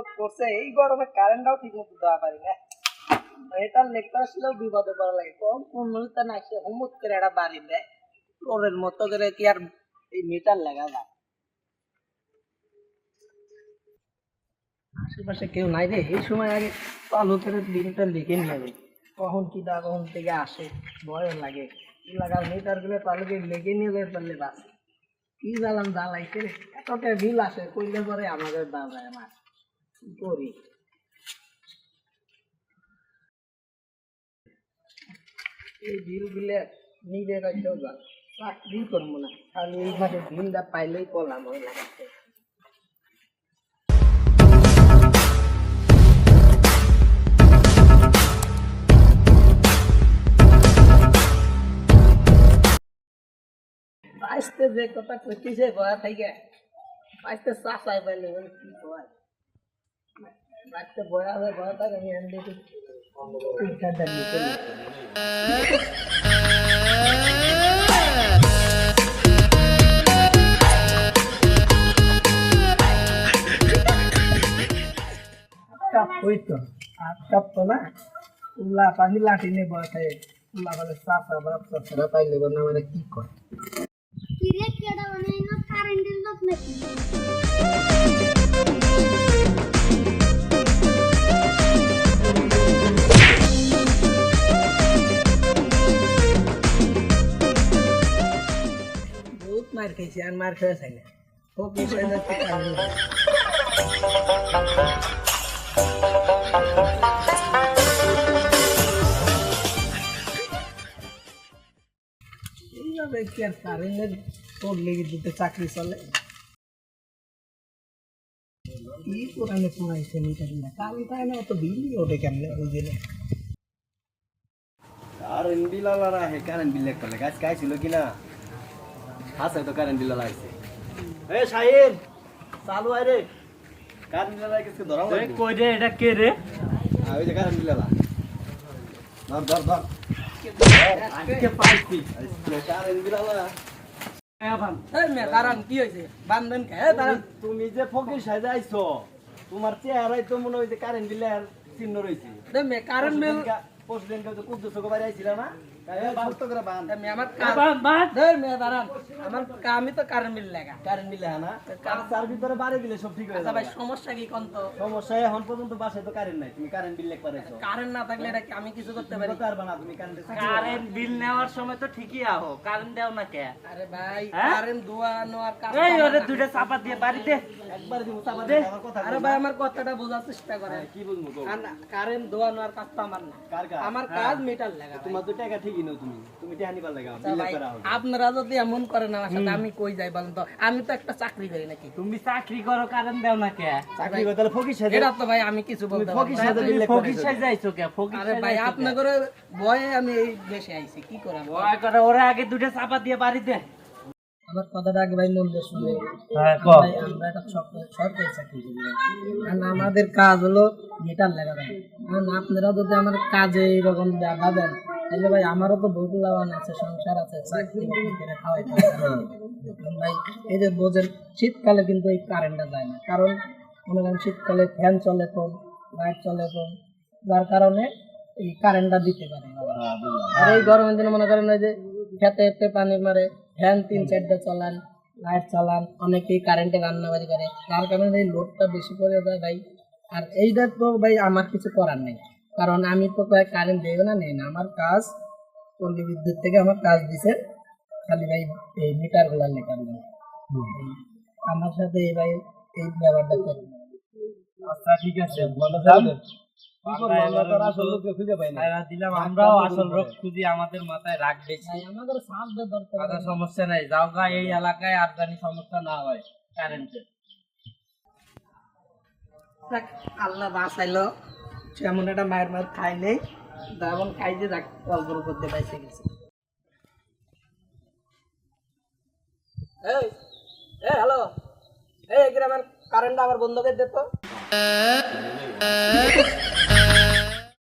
রোদ করছে, এই গরমে কারেন্টটাও ঠিক মতো দেওয়া পারি না। এটার লেখতে আসলেও বিপদে পড়া লাগে। কম কোন না হুমুত করে বাড়ি দেয়। মতো করে কি আর এই মিটার লাগা আশেপাশে কেউ নাই রে। এই সময় আগে চালু করে লিখে নিয়ে কখন কি দা কখন থেকে আসে, ভয় লাগে। লাগার মিটারগুলো চালু করে লিখে নিয়ে যেতে পারলে কি জ্বালাম জ্বালাইছে রে? এতটা বিল আসে, কইলে পরে আমাদের দাম যায় আমার করি। এই বিল গুলে নিজে রাখতেও যা। চাকরি করব না। খালি এই বিলটা পাইলেই আজকে যে কথা কইতেছে বয়া থেকে আজকে চাষাই পাইলে কি কয়? কাপ তো লাঠি নিয়ে বয়া থাকে উল্লা বলে চাষা বাপ চাষা পাইলে না মানে কি কিরে মার খাইছি আর মার খেয়ে চাই না ও কি চাই না কি খাবে না। এইভাবে কি আর কারেন্টের পড়লে দিতে চাকরি চলে কি কোরআনে পড়াইছে মিটার না কারণ তাই না অত বিলই ওঠে কেমনে বুঝলে কারেন্ট বিল আলারা হে কারেন্ট বিল একটা গাছ কাজ ছিল কিনা হাসে তো কারেন্ট বিল আলাইছে এ শাহিন চালু আয় রে। কারেন্ট বিল কিছু ধরা কই রে এটা কে রে? আ, ওই যে কারেন্ট বিল ধর ধর ধর। আজকে পাইছি। কারেন্ট বিল তুমি যে ফকির সাজে আইছো তোমার চেহারাই তো মনে কারেন্ট বিলের চিহ্ন রয়েছে। এই মেয়ে কারেন্ট বিল পরশুদিন কাছে বাড়ি আইছিল না? করে আমার ঠিক এটা চাপা দিয়ে আরে ভাই আমার কথাটা বোঝার চেষ্টা করেন কি বুঝব গো? কারেন্ট দোয়ানো আর কাজ তো আমার না কার? আমার কাজ মিটার লাগা। তোমার তো টাকা ঠিকই তুমি? তুমি লাগা আচ্ছা আপনারা যদি এমন করেন আমার সাথে আমি কই যাই বলেন তো? আমি তো একটা চাকরি করি নাকি? তুমি চাকরি করো কারেন্ট দেও না কে? চাকরি করে তাহলে ফকির সাজে। এটা তো ভাই আমি কিছু বলতে ফকির। সাথে তুমি বিল ফকির সাজাইছো কে? ফকির আরে ভাই আপনার করে ভয়ে আমি এই দেশে আইছি কি করাম ভয় করে ওরা আগে দুইটা চাপা দিয়ে বাড়িতে আমার কথাটা আগে ভাই মন দিয়ে শুনে। হ্যাঁ ভাই আমরা একটা সরকারি সরকারি চাকরি করি। আর আমাদের কাজ হলো মিটার লাগা ভাই কারণ আপনারা যদি আমার কাজে এরকম বাধা দেন তাহলে ভাই আমারও তো বহুত লাভান আছে সংসার আছে চাকরি করে। দেখুন ভাই এই যে বোঝেন শীতকালে কিন্তু এই কারেন্টটা যায় না। কারণ মনে করেন শীতকালে ফ্যান চলে কম লাইট চলে কম যার কারণে এই কারেন্টটা দিতে পারে আর এই গরমের দিনে মনে করেন ওই যে খেতে খেতে পানি মারে ফ্যান তিন চারটা চলান লাইট চালান অনেকেই কারেন্টে রান্না বাড়ি করে। তার কারণে এই লোডটা বেশি পড়ে যায় ভাই। আর এইটা তো ভাই আমার কিছু করার নেই। কারণ আমি তো কয়েক কারেন্ট দেবো না নেই আমার কাজ পল্লী বিদ্যুৎ থেকে আমার কাজ দিছে। খালি ভাই এই মিটারগুলা লেখা দিল আমার সাথে এই ভাই এই ব্যাপারটা করি। আচ্ছা ঠিক আছে। বলো খুঁজে পাই না। দিলাম আমরাও আসল রোগ খুঁজি আমাদের মাথায় রাখ বেশি। আমাদের সাহায্য দরকার। কথা সমস্যা নাই। যাও গা এই এলাকায় আর সমস্যা না হয় কারেন্টের যাক, আল্লাহ বাঁচাইলো। এমন একটা মায়ের মায়ের খাই নেই এখন খাই যে অল্প করতে পাইছে গেছে। হ্যালো। এই গ্রামের কারেন্ট আবার বন্ধ করে দে